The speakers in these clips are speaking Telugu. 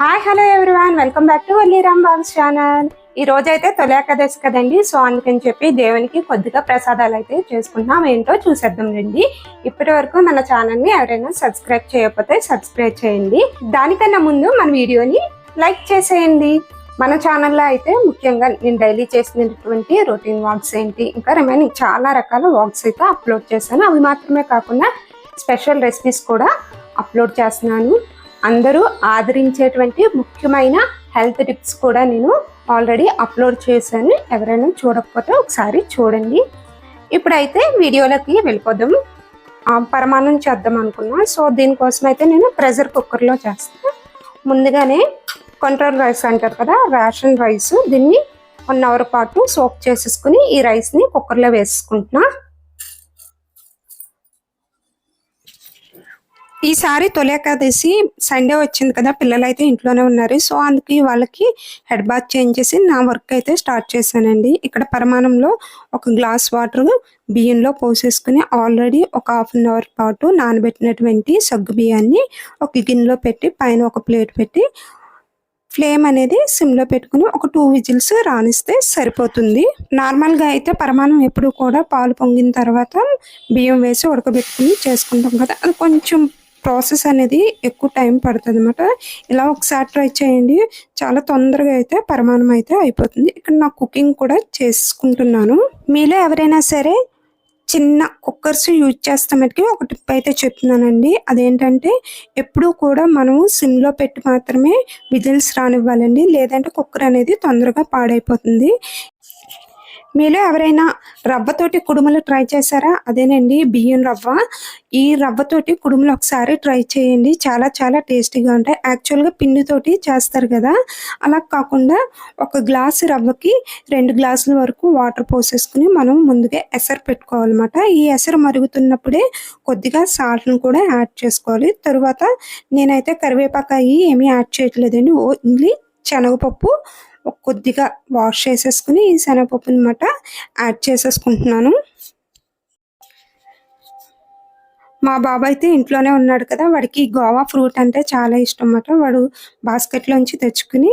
Hi hello everyone welcome back to Valliram Babu's channel ఈ రోజు అయితే తొలి ఏకాదశి కదండి. సో అందుకని చెప్పి దేవునికి కొద్దిగా ప్రసాదాలు అయితే చేసుకుంటున్నాం. ఏంటో చూసేద్దాం రండి. ఇప్పటి వరకు మన ఛానల్ని ఎవరైనా సబ్స్క్రైబ్ చేయకపోతే సబ్స్క్రైబ్ చేయండి. దానికన్నా ముందు మన వీడియోని లైక్ చేసేయండి. మన ఛానల్లో అయితే ముఖ్యంగా నేను డైలీ చేసినటువంటి రొటీన్ వాక్స్ ఏంటి ఇంకా రిమైనింగ్ చాలా రకాల వాక్స్ అయితే అప్లోడ్ చేశాను. అవి మాత్రమే కాకుండా స్పెషల్ రెసిపీస్ కూడా అప్లోడ్ చేస్తున్నాను. అందరూ ఆదరించేటువంటి ముఖ్యమైన హెల్త్ టిప్స్ కూడా నేను ఆల్రెడీ అప్లోడ్ చేశాను. ఎవరైనా చూడకపోతే ఒకసారి చూడండి. ఇప్పుడైతే వీడియోలోకి వెళ్ళిపోదాం. ఆ, పరమాన్నం చేద్దాం అనుకున్నా. సో దీనికోసం అయితే నేను ప్రెషర్ కుక్కర్లో చేస్తాను ముందుగానే కంట్రోల్ రైస్ అంటారు కదా రేషన్ రైస్. దీన్ని వన్ అవర్ పాటు సోక్ చేసేసుకుని ఈ రైస్ని కుక్కర్లో వేసుకుంటున్నా. ఈసారి తొలి ఏకాదశి సండే వచ్చింది కదా పిల్లలు అయితే ఇంట్లోనే ఉన్నారు. సో అందుకే వాళ్ళకి హెడ్ బాత్ చేంజ్ చేసి నా వర్క్ అయితే స్టార్ట్ చేశానండి. ఇక్కడ పరిమాణంలో ఒక గ్లాస్ వాటర్ బియ్యంలో పోసేసుకుని ఆల్రెడీ ఒక హాఫ్ అన్ అవర్ పాటు నానబెట్టినటువంటి సగ్గు బియ్యాన్ని ఒక గిన్నెలో పెట్టి పైన ఒక ప్లేట్ పెట్టి ఫ్లేమ్ అనేది సిమ్లో పెట్టుకుని ఒక టూ విజిల్స్ రాణిస్తే సరిపోతుంది. నార్మల్గా అయితే పరమాణం ఎప్పుడు కూడా పాలు పొంగిన తర్వాత బియ్యం వేసి ఉడకబెట్టుకుని చేసుకుంటాం కదా. అది కొంచెం ప్రాసెస్ అనేది ఎక్కువ టైం పడుతుంది అనమాట ఇలా ఒకసారి ట్రై చేయండి. చాలా తొందరగా అయితే పరిమాణం అయితే అయిపోతుంది. ఇక్కడ నా కుకింగ్ కూడా చేసుకుంటున్నాను. మీలో ఎవరైనా సరే చిన్న కుక్కర్స్ యూజ్ చేస్తామటికి ఒక టిప్ అయితే చెప్తున్నానండి. అదేంటంటే ఎప్పుడూ కూడా మనము సిమ్లో పెట్టి మాత్రమే విజిల్స్ రానివ్వాలండి. లేదంటే కుక్కర్ అనేది తొందరగా పాడైపోతుంది. మీలో ఎవరైనా రవ్వతోటి కుడుములు ట్రై చేశారా? అదేనండి బియ్యం రవ్వ. ఈ రవ్వతోటి కుడుములు ఒకసారి ట్రై చేయండి. చాలా చాలా టేస్టీగా ఉంటాయి. యాక్చువల్గా పిండితోటి చేస్తారు కదా. అలా కాకుండా ఒక గ్లాసు రవ్వకి రెండు గ్లాసుల వరకు వాటర్ పోసేసుకుని మనం ముందుగా ఎసరు పెట్టుకోవాలన్నమాట. ఈ ఎసరు మరుగుతున్నప్పుడే కొద్దిగా సాల్ట్ను కూడా యాడ్ చేసుకోవాలి. తరువాత నేనైతే కరివేపాకాయి ఏమీ యాడ్ చేయట్లేదండి. ఓన్లీ శనగపప్పు కొద్దిగా వాష్ చేసేసుకుని ఈ శనగపప్పు అనమాట యాడ్ చేసేసుకుంటున్నాను. మా బాబా అయితే ఇంట్లోనే ఉన్నాడు కదా వాడికి గోవా ఫ్రూట్ అంటే చాలా ఇష్టం అన్నమాట. వాడు బాస్కెట్లోంచి తెచ్చుకుని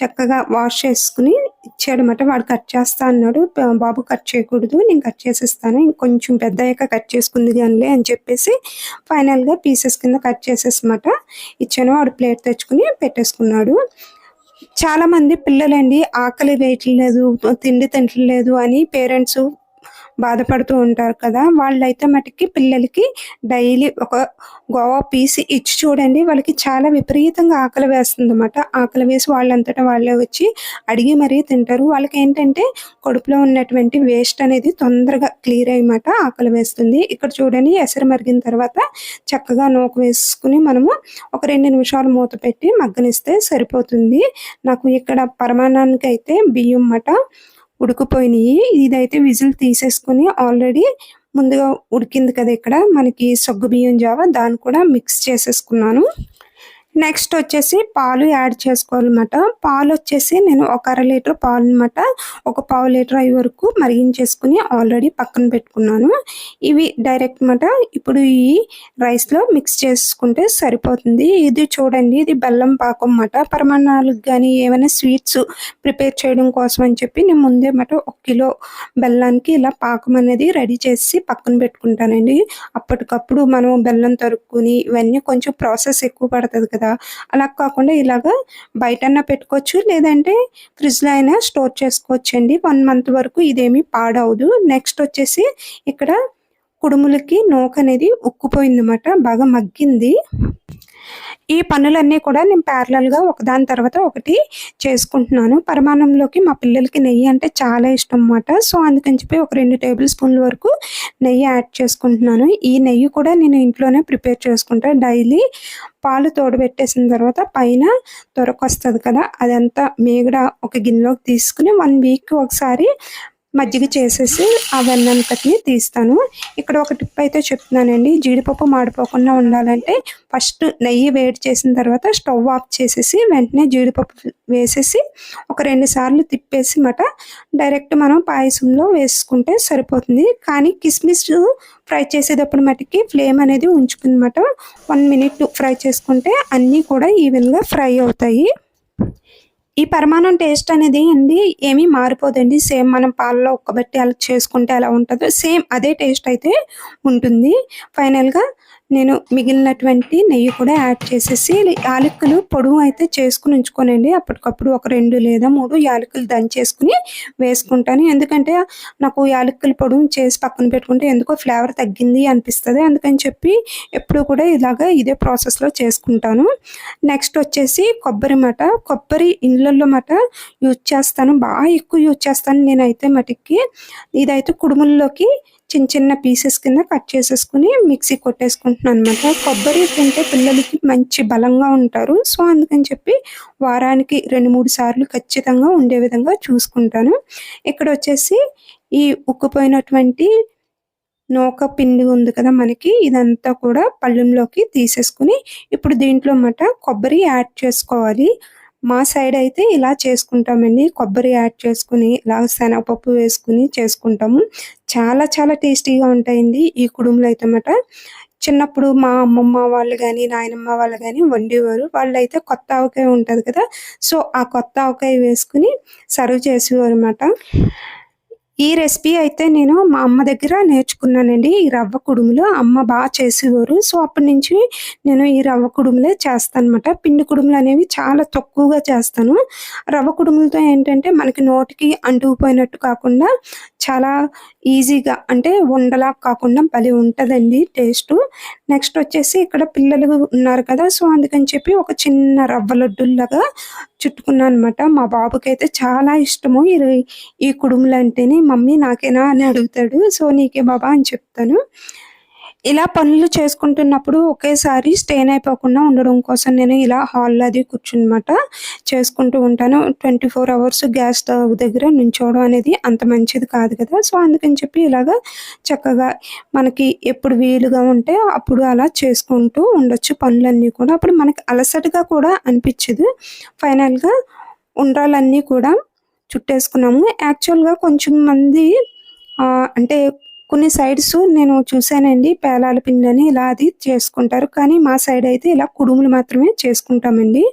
చక్కగా వాష్ చేసుకుని ఇచ్చాడనమాట వాడు కట్ చేస్తా అన్నాడు. బాబు కట్ చేయకూడదు నేను కట్ చేసేస్తాను. ఇంకొంచెం పెద్ద అయ్యాక కట్ చేసుకుంది కానిలే అని చెప్పేసి ఫైనల్గా పీసెస్ కింద కట్ చేసేసమాట ఇచ్చాను. వాడు ప్లేట్ తెచ్చుకుని పెట్టేసుకున్నాడు. చాలా మంది పిల్లలండి ఆకలి వేయట్లేదు తిండి తింటలేదు అని పేరెంట్స్ బాధపడుతూ ఉంటారు కదా. వాళ్ళైతే మటుకి పిల్లలకి డైలీ ఒక గోవా పీస్ ఇచ్చి చూడండి. వాళ్ళకి చాలా విపరీతంగా ఆకలి వేస్తుంది అనమాట ఆకలి వేసి వాళ్ళంతటా వాళ్ళే వచ్చి అడిగి మరీ తింటారు. వాళ్ళకి ఏంటంటే కడుపులో ఉన్నటువంటి వేస్ట్ అనేది తొందరగా క్లియర్ అయ్యమాట. ఆకలి వేస్తుంది. ఇక్కడ చూడండి ఎసరు మరిగిన తర్వాత చక్కగా నూక వేసుకుని మనము ఒక రెండు నిమిషాలు మూత పెట్టి మగ్గనిస్తే సరిపోతుంది. నాకు ఇక్కడ పరమాణానికి అయితే బియ్యం మట ఉడికిపోయినాయి. ఇదైతే విజిల్ తీసేసుకుని ఆల్రెడీ ముందుగా ఉడికింది కదా ఇక్కడ. మనకి సగ్గు బియ్యం జావ దాన్ని కూడా మిక్స్ చేసేసుకున్నాను. నెక్స్ట్ వచ్చేసి పాలు యాడ్ చేసుకోవాలన్నమాట. పాలు వచ్చేసి నేను ఒక అర లీటర్ పాలు అనమాట ఒక పావు లీటర్ అయ్యే వరకు మరిగించేసుకుని ఆల్రెడీ పక్కన పెట్టుకున్నాను. ఇవి డైరెక్ట్ అనమాట ఇప్పుడు ఈ రైస్లో మిక్స్ చేసుకుంటే సరిపోతుంది. ఇది చూడండి ఇది బెల్లం పాకం అన్నమాట. పరమాణాలకు కానీ ఏమైనా స్వీట్స్ ప్రిపేర్ చేయడం కోసం అని చెప్పి నేను ముందే మాట ఒక కిలో బెల్లానికి ఇలా పాకం అనేది రెడీ చేసి పక్కన పెట్టుకుంటానండి. అప్పటికప్పుడు మనం బెల్లం తరుక్కుని ఇవన్నీ కొంచెం ప్రాసెస్ ఎక్కువ పడుతుంది కదా. అలా కాకుండా ఇలాగా బయటన్నా పెట్టుకోవచ్చు లేదంటే ఫ్రిడ్జ్లో అయినా స్టోర్ చేసుకోవచ్చు అండి వన్ మంత్ వరకు ఇదేమీ పాడవదు. నెక్స్ట్ వచ్చేసి ఇక్కడ కుడుములకి నోక అనేది ఉక్కుపోయిందన్నమాట. బాగా మగ్గింది. ఈ పనులన్నీ కూడా నేను ప్యారలల్గా ఒకదాని తర్వాత ఒకటి చేసుకుంటున్నాను. పరిమాణంలోకి మా పిల్లలకి నెయ్యి అంటే చాలా ఇష్టం అన్నమాట. సో అందుకని చెప్పి ఒక రెండు టేబుల్ స్పూన్ల వరకు నెయ్యి యాడ్ చేసుకుంటున్నాను. ఈ నెయ్యి కూడా నేను ఇంట్లోనే ప్రిపేర్ చేసుకుంటా. డైలీ పాలు తోడబెట్టేసిన తర్వాత పైన దొరకొస్తుంది కదా అదంతా మీగడ ఒక గిన్నెలోకి తీసుకుని వన్ వీక్ ఒకసారి మజ్జిగ చేసేసి ఆ వెన్నంతటిని తీస్తాను. ఇక్కడ ఒక టిప్ అయితే చెప్తున్నానండి. జీడిపప్పు మాడిపోకుండా ఉండాలంటే ఫస్ట్ నెయ్యి వేడి చేసిన తర్వాత స్టవ్ ఆఫ్ చేసేసి వెంటనే జీడిపప్పు వేసేసి ఒక రెండు సార్లు తిప్పేసి మాట డైరెక్ట్ మనం పాయసంలో వేసుకుంటే సరిపోతుంది. కానీ కిస్మిస్ ఫ్రై చేసేటప్పుడు మటుకి ఫ్లేమ్ అనేది ఉంచుకుందన్నమాట వన్ మినిట్ ఫ్రై చేసుకుంటే అన్నీ కూడా ఈవెన్గా ఫ్రై అవుతాయి. ఈ పరిమాణం టేస్ట్ అనేది అండి ఏమీ మారిపోదండి. సేమ్ మనం పాలలో ఒక్కబట్టి అలా చేసుకుంటే ఎలా ఉంటుందో సేమ్ అదే టేస్ట్ అయితే ఉంటుంది. ఫైనల్గా నేను మిగిలినటువంటి నెయ్యి కూడా యాడ్ చేసేసి యాలకులు పొడువు అయితే చేసుకుని ఉంచుకోనండి. అప్పటికప్పుడు ఒక రెండు లేదా మూడు యాలకులు దంచేసుకుని వేసుకుంటాను. ఎందుకంటే నాకు యాలకులు పొడువు చేసి పక్కన పెట్టుకుంటే ఎందుకో ఫ్లేవర్ తగ్గింది అనిపిస్తుంది. అందుకని చెప్పి ఎప్పుడు కూడా ఇలాగ ఇదే ప్రాసెస్లో చేసుకుంటాను. నెక్స్ట్ వచ్చేసి కొబ్బరి మట. కొబ్బరి ఇండ్లలో మట యూజ్ చేస్తాను. బాగా ఎక్కువ యూజ్ చేస్తాను నేనైతే మటుకి. ఇదైతే కుడుముల్లోకి చిన్న చిన్న పీసెస్ కింద కట్ చేసేసుకుని మిక్సీ కొట్టేసుకుంటున్నాను అనమాట కొబ్బరి తింటే పిల్లలకి మంచి బలంగా ఉంటారు. సో అందుకని చెప్పి వారానికి రెండు మూడు సార్లు ఖచ్చితంగా ఉండే విధంగా చూసుకుంటాను. ఇక్కడ వచ్చేసి ఈ ఉక్కుపోయినటువంటి నూక పిండి ఉంది కదా మనకి ఇదంతా కూడా పళ్ళెంలోకి తీసేసుకుని ఇప్పుడు దీంట్లో మాట కొబ్బరి యాడ్ చేసుకోవాలి. మా సైడ్ అయితే ఇలా చేసుకుంటామండి. కొబ్బరి యాడ్ చేసుకుని ఇలా శనగపప్పు వేసుకుని చేసుకుంటాము. చాలా చాలా టేస్టీగా ఉంటాయండి ఈ కుడుములు అయితే అన్నమాట. చిన్నప్పుడు మా అమ్మమ్మ వాళ్ళు కానీ నాయనమ్మ వాళ్ళు కానీ వండేవారు. వాళ్ళు అయితే కొత్త ఆవకాయ ఉంటుంది కదా సో ఆ కొత్త ఆవకాయ వేసుకుని సర్వ్ చేసేవారు అనమాట ఈ రెసిపీ అయితే నేను మా అమ్మ దగ్గర నేర్చుకున్నానండి. ఈ రవ్వ కుడుములు అమ్మ బాగా చేసేవారు. సో అప్పటి నుంచి నేను ఈ రవ్వ కుడుములే చేస్తాను అనమాట పిండి కుడుములు అనేవి చాలా తక్కువగా చేస్తాను. రవ్వ కుడుములతో ఏంటంటే మనకి నోటికి అంటుకుపోయినట్టు కాకుండా చాలా ఈజీగా అంటే ఉండలా కాకుండా భలే ఉంటుందండి టేస్ట్. నెక్స్ట్ వచ్చేసి ఇక్కడ పిల్లలు ఉన్నారు కదా సో అందుకని చెప్పి ఒక చిన్న రవ్వ లడ్డుల్లాగా చుట్టుకున్నాను అనమాట మా బాబుకి అయితే చాలా ఇష్టము. ఈ ఈ కుడుములు అంటేనే మమ్మీ నాకేనా అని అడుగుతాడు. సో నీకే బాబా అని చెప్తాను. ఇలా పనులు చేసుకుంటున్నప్పుడు ఒకేసారి స్టెయిన్ అయిపోకుండా ఉండడం కోసం నేను ఇలా హాల్లో అది కూర్చున్నమాట. చేసుకుంటూ ఉంటాను. Twenty four hours gas stove దగ్గర నుంచోవడం అనేది అంత మంచిది కాదు కదా. సో అందుకని చెప్పి ఇలాగా చక్కగా మనకి ఎప్పుడు వీలుగా ఉంటే అప్పుడు అలా చేసుకుంటూ ఉండొచ్చు పనులన్నీ కూడా. అప్పుడు మనకి అలసటగా కూడా అనిపించదు. ఫైనల్గా ఉండ్రాలన్నీ కూడా చుట్టేసుకున్నాము. యాక్చువల్గా కొంచెం మంది అంటే కొన్ని సైడ్స్ నేను చూశానండి. పేలాల పిండి అని ఇలా అది చేసుకుంటారు. కానీ మా సైడ్ అయితే ఇలా కుడుములు మాత్రమే చేసుకుంటామండి.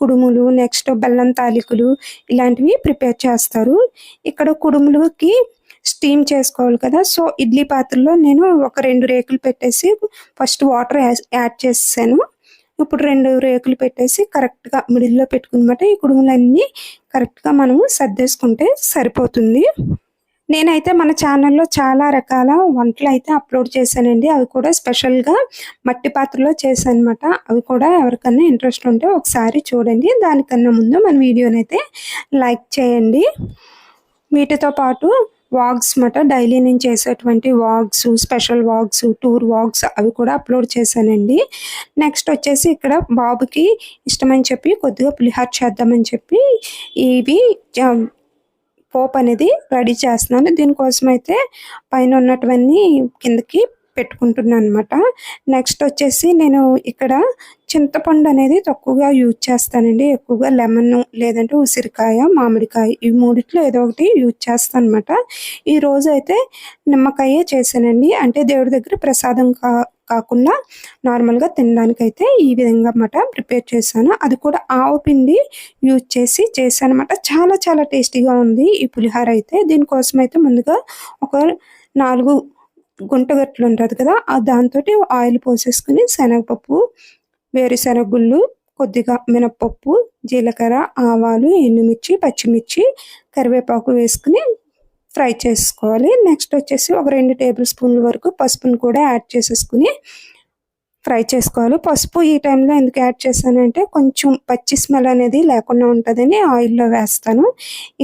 కుడుములు నెక్స్ట్ బెల్లం తాలికలు ఇలాంటివి ప్రిపేర్ చేస్తారు. ఇక్కడ కుడుములకి స్టీమ్ చేసుకోవాలి కదా. సో ఇడ్లీ పాత్రలో నేను ఒక రెండు రేకులు పెట్టేసి ఫస్ట్ వాటర్ యాడ్ చేసాను ఇప్పుడు రెండు రేకులు పెట్టేసి కరెక్ట్గా మిడిల్లో పెట్టుకున్నమాట. ఈ కుడుములన్నీ కరెక్ట్గా మనము సర్దేసుకుంటే సరిపోతుంది. నేనైతే మన ఛానల్లో చాలా రకాల వంటలు అయితే అప్లోడ్ చేశానండి. అవి కూడా స్పెషల్గా మట్టి పాత్రలో చేశానమాట. అవి కూడా ఎవరికన్నా ఇంట్రెస్ట్ ఉంటే ఒకసారి చూడండి. దానికన్నా ముందు మన వీడియోని అయితే లైక్ చేయండి. వీటితో పాటు వాగ్స్ మాట డైలీ నేను చేసేటువంటి వాగ్స్ స్పెషల్ వాగ్స్ టూర్ వాగ్స్ అవి కూడా అప్లోడ్ చేశానండి. నెక్స్ట్ వచ్చేసి ఇక్కడ బాబుకి ఇష్టమని చెప్పి కొద్దిగా పులిహార్ చేద్దామని చెప్పి ఇవి పోప్ అనేది రెడీ చేస్తున్నాను. దీనికోసం అయితే పైన ఉన్నటువన్నీ కిందకి పెట్టుకుంటున్నాను అనమాట నెక్స్ట్ వచ్చేసి నేను ఇక్కడ చింతపండు అనేది తక్కువగా యూజ్ చేస్తానండి. ఎక్కువగా లెమన్ లేదంటే ఉసిరికాయ మామిడికాయ ఈ మూడిట్లో ఏదో ఒకటి యూజ్ చేస్తాను అనమాట ఈరోజు అయితే నిమ్మకాయ చేశానండి. అంటే దేవుడి దగ్గర ప్రసాదం కా కాకుండా నార్మల్గా తినడానికైతే ఈ విధంగా అన్నమాట ప్రిపేర్ చేశాను. అది కూడా ఆవు పిండి యూజ్ చేసి చేశాను అనమాట చాలా చాలా టేస్టీగా ఉంది ఈ పులిహార అయితే. దీనికోసం అయితే ముందుగా ఒక నాలుగు గుంటగట్లు ఉంటుంది కదా దాంతో ఆయిల్ పోసేసుకుని శనగపప్పు వేరుశనగుళ్ళు కొద్దిగా మినప్పప్పు జీలకర్ర ఆవాలు ఎండుమిర్చి పచ్చిమిర్చి కరివేపాకు వేసుకుని ఫ్రై చేసుకోవాలి. నెక్స్ట్ వచ్చేసి ఒక రెండు టేబుల్ స్పూన్ల వరకు పసుపును కూడా యాడ్ చేసేసుకుని ఫ్రై చేసుకోవాలి. పసుపు ఈ టైంలో ఎందుకు యాడ్ చేశానంటే కొంచెం పచ్చి స్మెల్ అనేది లేకుండా ఉంటుందని ఆయిల్లో వేస్తాను.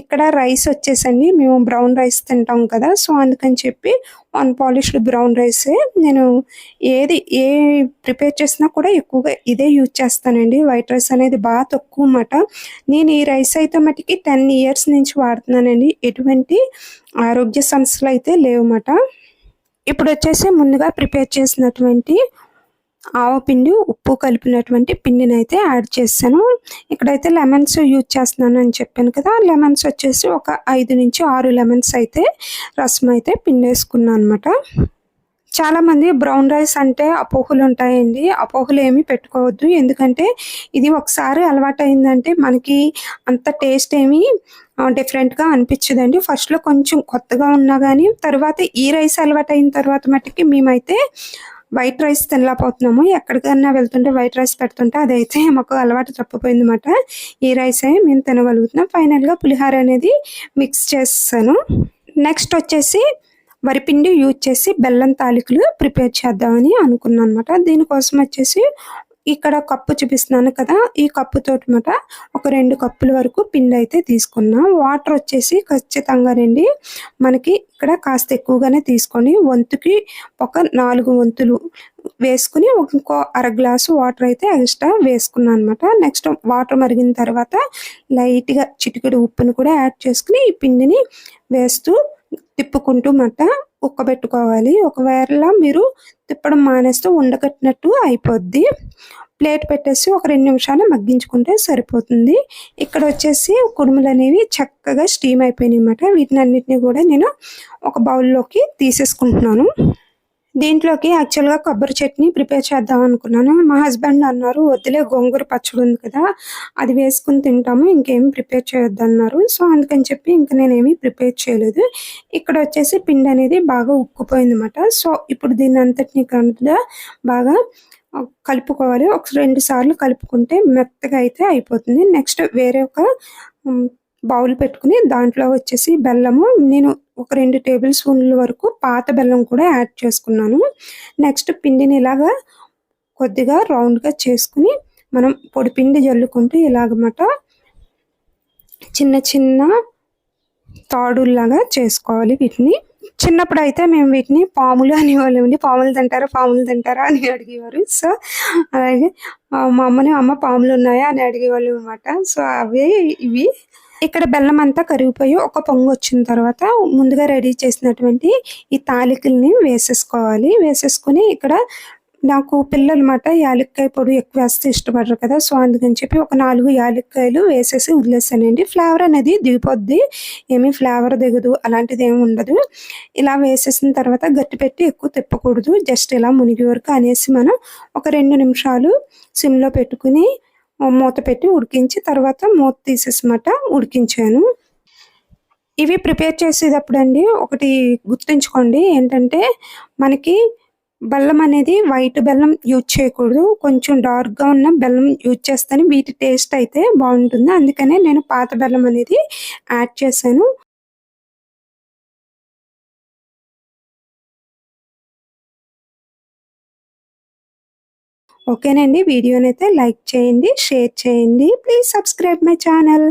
ఇక్కడ రైస్ వచ్చేసండి. మేము బ్రౌన్ రైస్ తింటాం కదా సో అందుకని చెప్పి వన్ పాలిష్డ్ బ్రౌన్ రైస్ నేను ఏది ఏ ప్రిపేర్ చేసినా కూడా ఎక్కువగా ఇదే యూజ్ చేస్తానండి. వైట్ రైస్ అనేది బాగా తక్కువ అన్నమాట. నేను ఈ రైస్ అయితే మటుకి టెన్ ఇయర్స్ నుంచి వాడుతున్నానండి. ఎటువంటి ఆరోగ్య సమస్యలు అయితే లేవన్నమాట ఇప్పుడు వచ్చేసి ముందుగా ప్రిపేర్ చేసినటువంటి ఆవపిండి ఉప్పు కలిపినటువంటి పిండిని అయితే యాడ్ చేస్తాను. ఇక్కడైతే లెమన్స్ యూజ్ చేస్తున్నాను అని చెప్పాను కదా లెమన్స్ వచ్చేసి ఒక ఐదు నుంచి ఆరు లెమన్స్ అయితే రసం అయితే పిండేసుకున్నాను అనమాట చాలామంది బ్రౌన్ రైస్ అంటే అపోహలు ఉంటాయండి. అపోహలు ఏమీ పెట్టుకోవద్దు. ఎందుకంటే ఇది ఒకసారి అలవాటు అయిందంటే మనకి అంత టేస్ట్ ఏమీ డిఫరెంట్గా అనిపించదండి. ఫస్ట్లో కొంచెం కొత్తగా ఉన్నా కానీ తర్వాత ఈ రైస్ అలవాటు అయిన తర్వాత మట్టుకి మేమైతే వైట్ రైస్ తినలేకపోతున్నాము. ఎక్కడికైనా వెళ్తుంటే వైట్ రైస్ పెడుతుంటే అదైతే మాకు అలవాటు తప్పిపోయింది అనమాట ఈ రైస్ మేము తినగలుగుతున్నాం. ఫైనల్గా పులిహార అనేది మిక్స్ చేస్తాను. నెక్స్ట్ వచ్చేసి వరిపిండి యూజ్ చేసి బెల్లం తాలికలు ప్రిపేర్ చేద్దామని అనుకున్నాను అనమాట దీనికోసం వచ్చేసి ఇక్కడ కప్పు చూపిస్తున్నాను కదా ఈ కప్పు తోటమాట ఒక రెండు కప్పుల వరకు పిండి అయితే తీసుకున్నాం. వాటర్ వచ్చేసి ఖచ్చితంగా రండి. మనకి ఇక్కడ కాస్త ఎక్కువగానే తీసుకొని వంతుకి ఒక నాలుగు వంతులు వేసుకుని ఇంకో అర గ్లాసు వాటర్ అయితే ఎక్స్ట్రా వేసుకున్నాను అనమాట నెక్స్ట్ వాటర్ మరిగిన తర్వాత లైట్గా చిటికెడు ఉప్పును కూడా యాడ్ చేసుకుని ఈ పిండిని వేస్తూ తిప్పుకుంటూ మాట ఉక్కబెట్టుకోవాలి. ఒకవేళ మీరు తిప్పడం మానేస్తే ఉండకట్టినట్టు అయిపోద్ది. ప్లేట్ పెట్టేసి ఒక రెండు నిమిషాలు మగ్గించుకుంటే సరిపోతుంది. ఇక్కడ వచ్చేసి కుడుములు అనేవి చక్కగా స్టీమ్ అయిపోయినాయి అన్నమాట వీటిని అన్నిటిని కూడా నేను ఒక బౌల్లోకి తీసేసుకుంటున్నాను. దీంట్లోకి యాక్చువల్గా కొబ్బరి చట్నీ ప్రిపేర్ చేద్దాం అనుకున్నాను. మా హస్బెండ్ అన్నారు వద్దులే గోంగూర పచ్చడి ఉంది కదా అది వేసుకుని తింటాము ఇంకేం ప్రిపేర్ చేయొద్దు అన్నారు సో అందుకని చెప్పి ఇంకా నేనేమి ప్రిపేర్ చేయలేదు. ఇక్కడ వచ్చేసి పిండి అనేది బాగా ఉక్కుపోయింది అనమాట సో ఇప్పుడు దీన్ని అంతటిని కనుక బాగా కలుపుకోవాలి. ఒక రెండు సార్లు కలుపుకుంటే మెత్తగా అయితే అయిపోతుంది. నెక్స్ట్ వేరే ఒక బౌల్ పెట్టుకుని దాంట్లో వచ్చేసి బెల్లము. నేను ఒక రెండు టేబుల్ స్పూన్ల వరకు పాత బెల్లం కూడా యాడ్ చేసుకున్నాను. నెక్స్ట్ పిండిని ఇలాగా కొద్దిగా రౌండ్గా చేసుకుని మనం పొడి పిండి జల్లుకుంటూ ఇలాగమాట చిన్న చిన్న తాడుల్లాగా చేసుకోవాలి వీటిని. చిన్నప్పుడు అయితే మేము వీటిని పాములు అనేవాళ్ళమండి. పాములు తింటారా పాములు తింటారా అని అడిగేవారు. సో అలాగే మా అమ్మని అమ్మ పాములు ఉన్నాయా? అని అడిగేవాళ్ళు అనమాట సో అవే ఇవి. ఇక్కడ బెల్లం అంతా కరిగిపోయి ఒక పొంగు వచ్చిన తర్వాత ముందుగా రెడీ చేసినటువంటి ఈ తాలికల్ని వేసేసుకోవాలి. వేసేసుకొని ఇక్కడ నాకు పిల్లలు అనమాట యాలక్కాయ పొడి ఎక్కువ వేస్తే ఇష్టపడరు కదా సో అందుకని చెప్పి ఒక నాలుగు యాలక్కాయలు వేసేసి వదిలేసానండి. ఫ్లేవర్ అనేది దిగిపోద్ది ఏమీ ఫ్లేవర్ దిగదు అలాంటిది ఏమి ఉండదు. ఇలా వేసేసిన తర్వాత గట్టి పెట్టి ఎక్కువ తిప్పకూడదు జస్ట్ ఇలా మునిగి వరకు అనేసి మనం ఒక రెండు నిమిషాలు సిమ్లో పెట్టుకుని మూత పెట్టి ఉడికించి తర్వాత మూత తీసేసమాట ఉడికించాను. ఇవి ప్రిపేర్ చేసేటప్పుడు అండి ఒకటి గుర్తుంచుకోండి ఏంటంటే మనకి బెల్లం అనేది వైట్ బెల్లం యూజ్ చేయకూడదు. కొంచెం డార్క్గా ఉన్న బెల్లం యూజ్ చేస్తేనే వీటి టేస్ట్ అయితే బాగుంటుంది. అందుకనే నేను పాత బెల్లం అనేది యాడ్ చేశాను. ఓకేనండి. వీడియోనైతే లైక్ చేయండి షేర్ చేయండి. Please subscribe my channel.